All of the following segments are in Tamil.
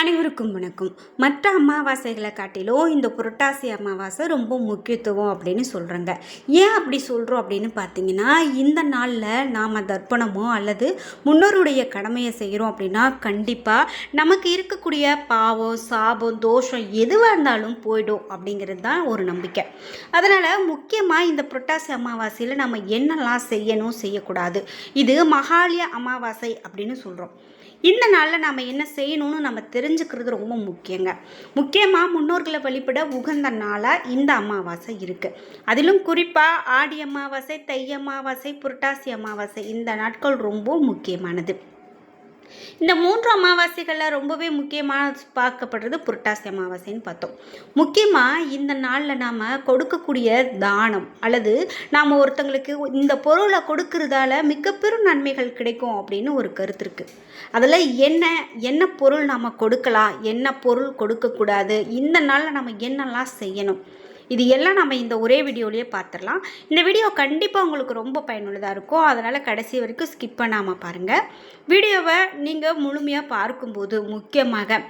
அனைவருக்கும் வணக்கம். மற்ற அமாவாசைகளை காட்டிலும் இந்த புரட்டாசி அமாவாசை ரொம்ப முக்கியத்துவம் அப்படின்னு சொல்கிறாங்க ஏன் அப்படி சொல்கிறோம் அப்படின்னு பார்த்தீங்கன்னா இந்த நாளில் நாம் தர்ப்பணமோ அல்லது முன்னோருடைய கடமையை செய்கிறோம் அப்படின்னா கண்டிப்பாக நமக்கு இருக்கக்கூடிய பாவம் சாபம் தோஷம் எதுவாக இருந்தாலும் போயிடும் அப்படிங்கிறது தான் ஒரு நம்பிக்கை. அதனால் முக்கியமாக இந்த புரட்டாசி அமாவாசையில் நம்ம என்னெல்லாம் செய்யணும் செய்யக்கூடாது? இது மகாலய அமாவாசை அப்படின்னு சொல்கிறோம் இந்த நாளில் நாம் என்ன செய்யணும்னு நம்ம தெரிஞ்சுக்கிறது ரொம்ப முக்கியங்க. முக்கியமாக முன்னோர்களை வழிபட உகந்த நாளாக இந்த அமாவாசை இருக்குது அதிலும் குறிப்பாக ஆடி அமாவாசை தை அமாவாசை புரட்டாசி அமாவாசை இந்த நாட்கள் ரொம்ப முக்கியமானது. இந்த மூன்று அமாவாசைகளில் ரொம்பவே முக்கியமாக பார்க்கப்படுறது புரட்டாசி அமாவாசைன்னு பார்த்தோம். முக்கியமாக இந்த நாளில் நாம் கொடுக்கக்கூடிய தானம் அல்லது நாம் ஒருத்தங்களுக்கு இந்த பொருளை கொடுக்கறதால மிக பெரும் நன்மைகள் கிடைக்கும் அப்படின்னு ஒரு கருத்து இருக்குது அதில் என்ன என்ன பொருள் நாம் கொடுக்கலாம் என்ன பொருள் கொடுக்கக்கூடாது இந்த நாளில் நம்ம என்னெல்லாம் செய்யணும்? இது எல்லாம் நம்ம இந்த ஒரே வீடியோலேயே பார்த்துடலாம். இந்த வீடியோ கண்டிப்பாக உங்களுக்கு ரொம்ப பயனுள்ளதாக இருக்கும் அதனால் கடைசி வரைக்கும் ஸ்கிப் பண்ணாமல் பாருங்கள் வீடியோவை நீங்கள் முழுமையாக பார்க்கும்போது முக்கியமாக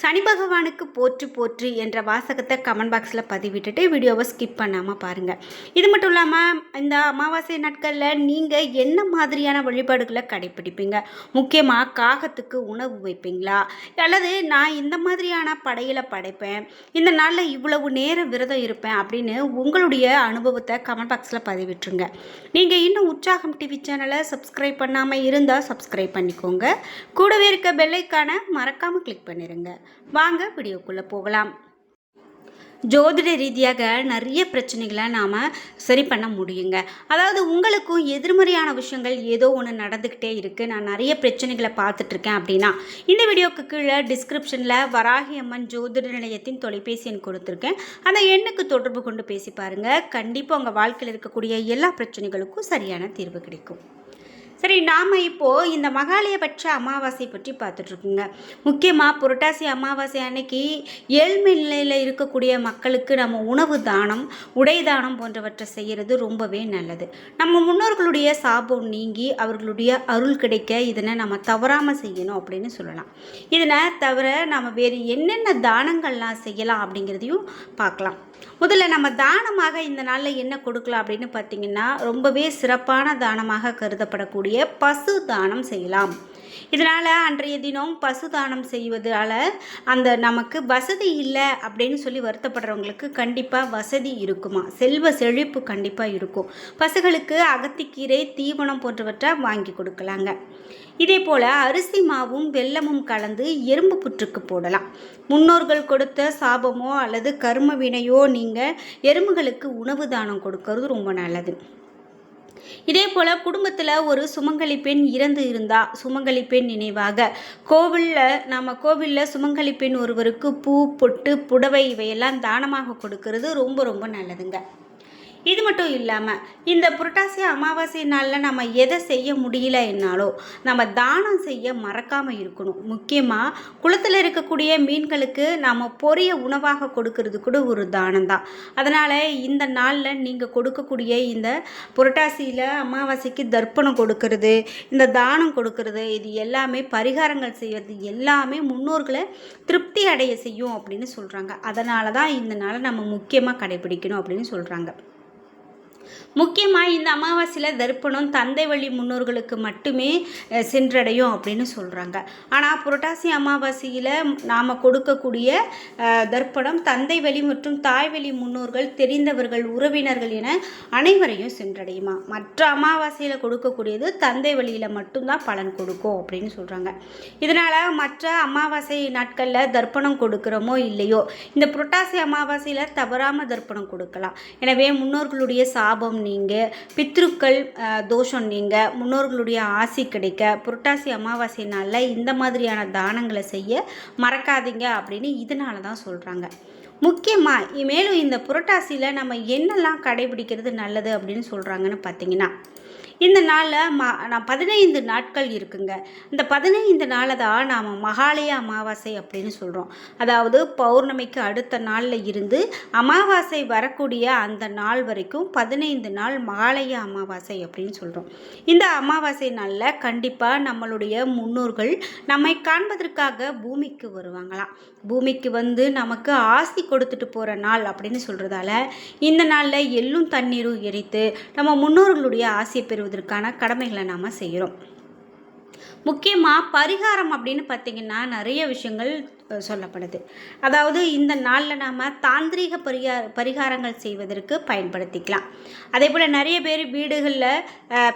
சனி பகவானுக்கு போற்று போற்று என்ற வாசகத்தை கமெண்ட் பாக்ஸில் பதிவிட்டுட்டு வீடியோவை ஸ்கிப் பண்ணாமல் பாருங்கள் இது மட்டும் இல்லாமல் இந்த அமாவாசை நாட்களில் நீங்கள் என்ன மாதிரியான வழிபாடுகளை கடைப்பிடிப்பீங்க? முக்கியமாக காகத்துக்கு உணவு வைப்பீங்களா? அல்லது நான் இந்த மாதிரியான படையில் படைப்பேன் இந்த நாளில் இவ்வளவு நேரம் விரதம் இருப்பேன் அப்படின்னு உங்களுடைய அனுபவத்தை கமெண்ட் பாக்ஸில் பதிவிட்டுருங்க. நீங்கள் இன்னும் உற்சாகம் டிவி சேனலை சப்ஸ்கிரைப் பண்ணாமல் இருந்தால் சப்ஸ்கிரைப் பண்ணிக்கோங்க. கூடவே இருக்க பெல்லைக்கான மறக்காமல் கிளிக் பண்ணிடுங்க வாங்க வீடியோக்குள்ளே போகலாம். ஜோதிட ரீதியாக நிறைய பிரச்சனைகளை நாம் சரி பண்ண முடியுங்க. அதாவது உங்களுக்கும் எதிர்மறையான விஷயங்கள் ஏதோ ஒன்று நடந்துக்கிட்டே இருக்குது நான் நிறைய பிரச்சனைகளை பார்த்துட்ருக்கேன் அப்படின்னா இந்த வீடியோக்கு கீழே டிஸ்கிரிப்ஷனில் வராகி அம்மன் ஜோதிட நிலையத்தின் தொலைபேசி எண் கொடுத்துருக்கேன். அந்த எண்ணுக்கு தொடர்பு கொண்டு பேசி பாருங்கள் கண்டிப்பாக உங்கள் வாழ்க்கையில் இருக்கக்கூடிய எல்லா பிரச்சனைகளுக்கும் சரியான தீர்வு கிடைக்கும். சரி நாம் இப்போது இந்த மகாலயபட்ச அமாவாசை பற்றி பார்த்துட்ருக்குங்க. முக்கியமாக புரட்டாசி அமாவாசை அன்னைக்கு ஏழ்மை நிலையில் இருக்கக்கூடிய மக்களுக்கு நம்ம உணவு தானம் உடை தானம் போன்றவற்றை செய்கிறது ரொம்பவே நல்லது. நம்ம முன்னோர்களுடைய சாபம் நீங்கி அவர்களுடைய அருள் கிடைக்க இதனை நம்ம தவறாமல் செய்யணும் அப்படின்னு சொல்லலாம். இதனை தவிர நம்ம வேறு என்னென்ன தானங்கள்லாம் செய்யலாம் அப்படிங்கிறதையும் பார்க்கலாம். முதல்ல நம்ம தானமாக இந்த நாளில் என்ன கொடுக்கலாம் அப்படின்னு பார்த்தீங்கன்னா ரொம்பவே சிறப்பான தானமாக கருதப்படக்கூடிய பசு தானம் செய்யலாம். இதனால் அன்றைய தினம் பசு தானம் செய்வதால் அந்த நமக்கு வசதி இல்லை அப்படின்னு சொல்லி வருத்தப்படுறவங்களுக்கு கண்டிப்பாக வசதி இருக்குமா? செல்வ செழிப்பு கண்டிப்பாக இருக்கும். பசுகளுக்கு அகத்திக்கீரை தீவனம் போன்றவற்றை வாங்கி கொடுக்கலாங்க. இதே போல் அரிசி மாவும் வெல்லமும் கலந்து எறும்பு புற்றுக்கு போடலாம். முன்னோர்கள் கொடுத்த சாபமோ அல்லது கரும வினையோ நீங்கள் எறும்புகளுக்கு உணவு தானம் கொடுக்கறது ரொம்ப நல்லது. இதே போல் குடும்பத்தில் ஒரு சுமங்கலி பெண் இறந்து இருந்தால் சுமங்கலி பெண் நினைவாக. கோவிலில் நம்ம கோவிலில் சுமங்கலி பெண் ஒருவருக்கு பூ பொட்டு புடவை இவையெல்லாம் தானமாக கொடுக்கறது ரொம்ப ரொம்ப நல்லதுங்க. இது மட்டும் இல்லாமல் இந்த புரட்டாசி அமாவாசை நாளில் நம்ம எதை செய்ய முடியல என்னாலோ நம்ம தானம் செய்ய மறக்காமல் இருக்கணும். முக்கியமாக குளத்தில் இருக்கக்கூடிய மீன்களுக்கு நம்ம பொரிய உணவாக கொடுக்கறது கூட ஒரு தானம் தான் அதனால் இந்த நாளில் நீங்கள் கொடுக்கக்கூடிய இந்த புரட்டாசியில் அமாவாசைக்கு தர்ப்பணம் கொடுக்கறது இந்த தானம் கொடுக்கறது இது எல்லாமே பரிகாரங்கள் செய்வது எல்லாமே முன்னோர்களை திருப்தி அடைய செய்யும் அப்படின்னு சொல்கிறாங்க அதனால தான் இந்த நாளை நம்ம முக்கியமாக கடைபிடிக்கணும் அப்படின்னு சொல்கிறாங்க முக்கியமாக இந்த அமாவாசையில் தர்ப்பணம் தந்தை வழி முன்னோர்களுக்கு மட்டுமே சென்றடையும் அப்படின்னு சொல்கிறாங்க ஆனால் புரட்டாசி அமாவாசையில் நாம் கொடுக்கக்கூடிய தர்ப்பணம் தந்தை வழி மற்றும் தாய் வழி முன்னோர்கள் தெரிந்தவர்கள் உறவினர்கள் என அனைவரையும் சென்றடையுமா? மற்ற அமாவாசையில் கொடுக்கக்கூடியது தந்தை வழியில் மட்டும்தான் பலன் கொடுக்கும் அப்படின்னு சொல்கிறாங்க இதனால் மற்ற அமாவாசை நாட்களில் தர்ப்பணம் கொடுக்குறோமோ இல்லையோ இந்த புரட்டாசி அமாவாசையில் தவறாமல் தர்ப்பணம் கொடுக்கலாம். எனவே முன்னோர்களுடைய சாபம் நீங்க பித்ருக்கள் தோஷம் நீங்க முன்னோர்களுடைய ஆசி கிடைக்க புரட்டாசி அமாவாசை நாளில் இந்த மாதிரியான தானங்களை செய்ய மறக்காதீங்க அப்படின்னு இதனால தான் சொல்கிறாங்க முக்கியமாக மேலும் இந்த புரட்டாசியில் நம்ம என்னெல்லாம் கடைபிடிக்கிறது நல்லது அப்படின்னு சொல்கிறாங்கன்னு பார்த்தீங்கன்னா இந்த நாளில் ம நான் பதினைந்து நாட்கள் இருக்குங்க. இந்த பதினைந்து நாளை தான் நாம் மகாலய அமாவாசை அப்படின்னு சொல்கிறோம் அதாவது பௌர்ணமிக்கு அடுத்த நாளில் இருந்து அமாவாசை வரக்கூடிய அந்த நாள் வரைக்கும் பதினைந்து நாள் மகாலய அமாவாசை அப்படின்னு சொல்கிறோம் இந்த அமாவாசை நாளில் கண்டிப்பாக நம்மளுடைய முன்னோர்கள் நம்மை காண்பதற்காக பூமிக்கு வருவாங்களாம். பூமிக்கு வந்து நமக்கு ஆசி கொடுத்துட்டு போகிற நாள் அப்படின்னு சொல்கிறதால இந்த நாளில் எள்ளும் தண்ணீரும் எரித்து நம்ம முன்னோர்களுடைய ஆசையை பெறுவதற்கான கடமைகளை நாம் செய்கிறோம் முக்கியமாக பரிகாரம் அப்படின்னு பார்த்திங்கன்னா நிறைய விஷயங்கள் சொல்லப்படுது. அதாவது இந்த நாளில் நாம் தாந்திரீக பரிகார பரிகாரங்கள் செய்வதற்கு பயன்படுத்திக்கலாம். அதே போல் நிறைய பேர் வீடுகளில்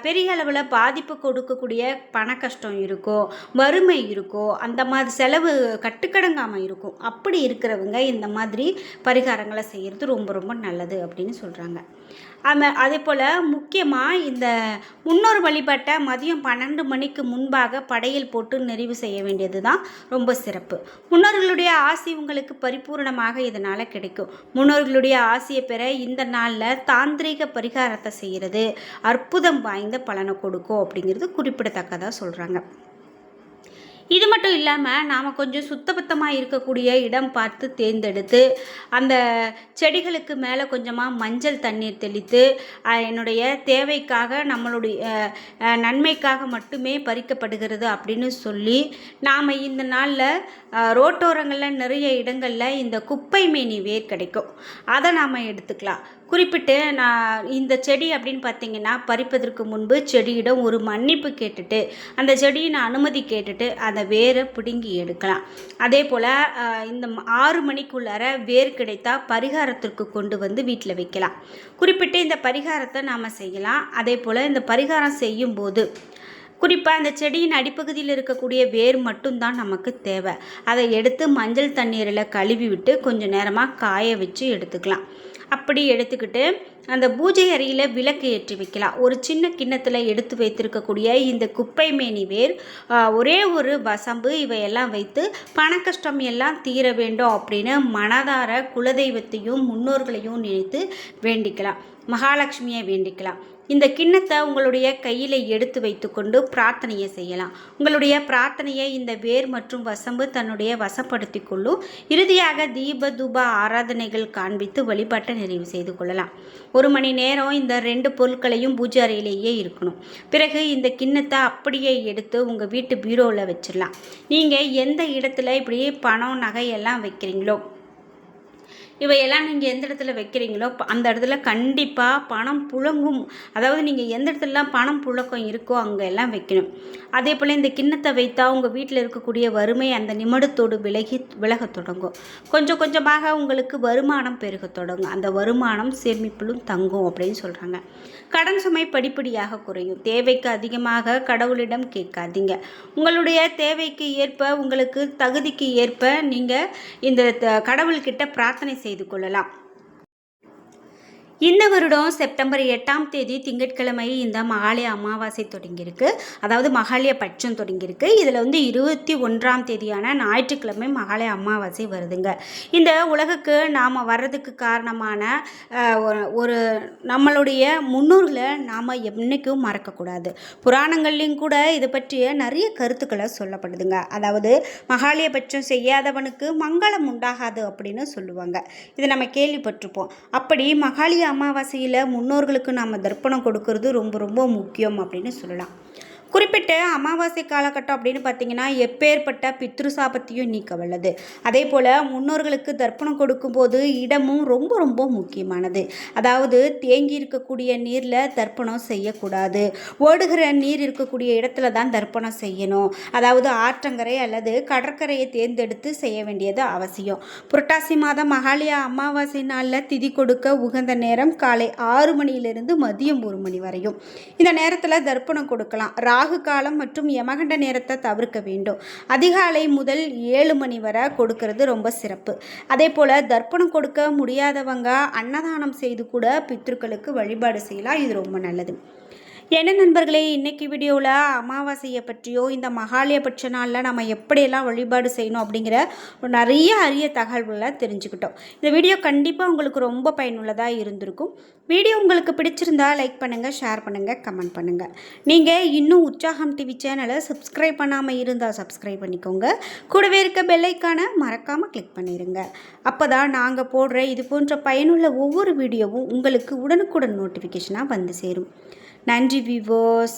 பெரிய அளவில் பாதிப்பு கொடுக்கக்கூடிய பண கஷ்டம் இருக்கோ வறுமை இருக்கோ அந்த மாதிரி செலவு கட்டுக்கடங்காமல் இருக்கும். அப்படி இருக்கிறவங்க இந்த மாதிரி பரிகாரங்களை செய்கிறது ரொம்ப ரொம்ப நல்லது அப்படின்னு சொல்கிறாங்க ஆம அதே போல் முக்கியமாக இந்த முன்னோர் வழிபட்ட மதியம் பன்னெண்டு மணிக்கு முன்பாக படையல் போட்டு நிறைவு செய்ய வேண்டியது தான் ரொம்ப சிறப்பு. முன்னோர்களுடைய ஆசி உங்களுக்கு பரிபூரணமாக இதனால் கிடைக்கும். முன்னோர்களுடைய ஆசியை பெற இந்த நாளில் தாந்திரிக பரிகாரத்தை செய்கிறது அற்புதம் வாய்ந்த பலனை கொடுக்கும் அப்படிங்கிறது குறிப்பிடத்தக்கதாக சொல்கிறாங்க இது மட்டும் இல்லாமல் நாம் கொஞ்சம் சுத்தபத்தமாக இருக்கக்கூடிய இடம் பார்த்து தேர்ந்தெடுத்து அந்த செடிகளுக்கு மேலே கொஞ்சமாக மஞ்சள் தண்ணீர் தெளித்து என்னுடைய தேவைக்காக நம்மளுடைய நன்மைக்காக மட்டுமே பறிக்கப்படுகிறது அப்படின்னு சொல்லி நாம் இந்த நாளில் ரோட்டோரங்களில் நிறைய இடங்களில் இந்த குப்பை மேனி வேர் கிடைக்கும். அதை நாம் எடுத்துக்கலாம். குறிப்பிட்டு நான் இந்த செடி அப்படின்னு பார்த்தீங்கன்னா பறிப்பதற்கு முன்பு செடியிடம் ஒரு மன்னிப்பு கேட்டுட்டு அந்த செடியின் அனுமதி கேட்டுட்டு அந்த வேரை பிடுங்கி எடுக்கலாம். அதே போல் இந்த ஆறு மணிக்குள்ளார வேர் கிடைத்தா பரிகாரத்திற்கு கொண்டு வந்து வீட்டில் வைக்கலாம். குறிப்பிட்டு இந்த பரிகாரத்தை நாம் செய்யலாம். அதே போல் இந்த பரிகாரம் செய்யும்போது குறிப்பாக அந்த செடியின் அடிப்பகுதியில் இருக்கக்கூடிய வேர் மட்டும்தான் நமக்கு தேவை. அதை எடுத்து மஞ்சள் தண்ணீரில் கழுவி விட்டு கொஞ்சம் நேரமாக காய வச்சு எடுத்துக்கலாம். அப்படி எடுத்துக்கிட்டு அந்த பூஜை அறையில் விளக்கு ஏற்றி வைக்கலாம். ஒரு சின்ன கிண்ணத்தில் எடுத்து வைத்திருக்கக்கூடிய இந்த குப்பை மேனி வேர் ஒரே ஒரு வசம்பு இவையெல்லாம் வைத்து பண கஷ்டம் எல்லாம் தீர வேண்டும் அப்படின்னு மனதார குலதெய்வத்தையும் முன்னோர்களையும் நினைத்து வேண்டிக்கலாம். மகாலட்சுமியை வேண்டிக்கலாம். இந்த கிண்ணத்தை உங்களுடைய கையில் எடுத்து வைத்துக்கொண்டு பிரார்த்தனையை செய்யலாம். உங்களுடைய பிரார்த்தனையை இந்த வேர் மற்றும் வசம்பு தன்னுடைய வசப்படுத்தி கொள்ளும். இறுதியாக தீப தூப ஆராதனைகள் காண்பித்து வழிபாட்டை நிறைவு செய்து கொள்ளலாம். ஒரு மணி நேரம் இந்த ரெண்டு பொருட்களையும் பூஜை அறையிலேயே இருக்கணும். பிறகு இந்த கிண்ணத்தை அப்படியே எடுத்து உங்கள் வீட்டு பீரோவில் வச்சிடலாம். நீங்கள் எந்த இடத்துல இப்படி பணம் நகையெல்லாம் வைக்கிறீங்களோ இவையெல்லாம் நீங்கள் எந்த இடத்துல வைக்கிறீங்களோ அந்த இடத்துல கண்டிப்பாக பணம் புழங்கும். அதாவது நீங்கள் எந்த இடத்துலலாம் பணம் புழக்கம் இருக்கோ அங்கே எல்லாம் வைக்கணும். அதே போல் இந்த கிண்ணத்தை வைத்தா உங்கள் வீட்டில் இருக்கக்கூடிய வறுமை அந்த நிமிடத்தோடு விலகி விலகத் தொடங்கும். கொஞ்சம் கொஞ்சமாக உங்களுக்கு வருமானம் பெருக தொடங்கும். அந்த வருமானம் சேமிப்பிலும் தங்கும் அப்படின்னு சொல்கிறாங்க கடன் சுமை படிப்படியாக குறையும். தேவைக்கு அதிகமாக கடவுளிடம் கேட்காதீங்க. உங்களுடைய தேவைக்கு ஏற்ப உங்களுக்கு தகுதிக்கு ஏற்ப நீங்கள் இந்த த- கடவுள்கிட்ட பிரார்த்தனை செய்து கொள்ளலாம். இந்த வருடம் செப்டம்பர் எட்டாம் தேதி திங்கட்கிழமை இந்த மகாலய அமாவாசை தொடங்கியிருக்கு. அதாவது மகாலய பட்சம் தொடங்கியிருக்கு. இதில் வந்து இருபத்தி ஒன்றாம் தேதியான ஞாயிற்றுக்கிழமை மகாலய அமாவாசை வருதுங்க. இந்த உலகுக்கு நாம் வர்றதுக்கு காரணமான ஒரு- நம்மளுடைய முன்னோர்களை நாம் என்றைக்கும் மறக்கக்கூடாது. புராணங்கள்லேயும் கூட இது பற்றிய நிறைய கருத்துக்களை சொல்லப்படுதுங்க. அதாவது மகாலய பட்சம் செய்யாதவனுக்கு மங்களம் உண்டாகாது அப்படின்னு சொல்லுவாங்க. இதை நம்ம கேள்விப்பட்டிருப்போம். அப்படி மகாலய அமாவாசையில் முன்னோர்களுக்கு நாம் தர்ப்பணம் கொடுக்கறது ரொம்ப ரொம்ப முக்கியம் அப்படின்னு சொல்லலாம். குறிப்பிட்ட அமாவாசை காலகட்டம் அப்படின்னு பார்த்தீங்கன்னா எப்பேற்பட்ட பித்ரு சாபத்தையும் நீக்க வல்லது. அதே போல் முன்னோர்களுக்கு தர்ப்பணம் கொடுக்கும்போது இடமும் ரொம்ப ரொம்ப முக்கியமானது. அதாவது தேங்கி இருக்கக்கூடிய நீரில் தர்ப்பணம் செய்யக்கூடாது. ஓடுகிற நீர் இருக்கக்கூடிய இடத்துல தான் தர்ப்பணம் செய்யணும். அதாவது ஆற்றங்கரை அல்லது கடற்கரையை தேர்ந்தெடுத்து செய்ய வேண்டியது அவசியம். புரட்டாசி மாதம் மகாலய அமாவாசை நாளில் திதி கொடுக்க உகந்த நேரம் காலை ஆறு மணியிலிருந்து மதியம் ஒரு மணி வரையும். இந்த நேரத்தில் தர்ப்பணம் கொடுக்கலாம். ரா ராகு காலம் மற்றும் யமகண்ட நேரத்தை தவிர்க்க வேண்டும். அதிகாலை முதல் ஏழு மணி வரை கொடுக்கறது ரொம்ப சிறப்பு. அதே போல் தர்ப்பணம் கொடுக்க முடியாதவங்க அன்னதானம் செய்து கூட பித்ருக்களுக்கு வழிபாடு செய்யலாம். இது ரொம்ப நல்லது. என்ன நண்பர்களே இன்றைக்கி வீடியோவில் அமாவாசையை பற்றியோ இந்த மகாலயபட்ச நாளில் நம்ம எப்படியெல்லாம் வழிபாடு செய்யணும் அப்படிங்கிற ஒரு நிறைய அரிய தகவல்களை தெரிஞ்சுக்கிட்டோம். இந்த வீடியோ கண்டிப்பாக உங்களுக்கு ரொம்ப பயனுள்ளதாக இருந்திருக்கும். வீடியோ உங்களுக்கு பிடிச்சிருந்தா லைக் பண்ணுங்கள் ஷேர் பண்ணுங்கள் கமெண்ட் பண்ணுங்கள் நீங்கள் இன்னும் உற்சாகம் டிவி சேனலை சப்ஸ்கிரைப் பண்ணாமல் இருந்தால் சப்ஸ்கிரைப் பண்ணிக்கோங்க. கூடவே இருக்க பெல்லைக்கான மறக்காமல் கிளிக் பண்ணிடுங்க அப்போ தான் நாங்கள் போடுற இது போன்ற பயனுள்ள ஒவ்வொரு வீடியோவும் உங்களுக்கு உடனுக்குடன் நோட்டிஃபிகேஷனாக வந்து சேரும். நன்றி விவோஸ்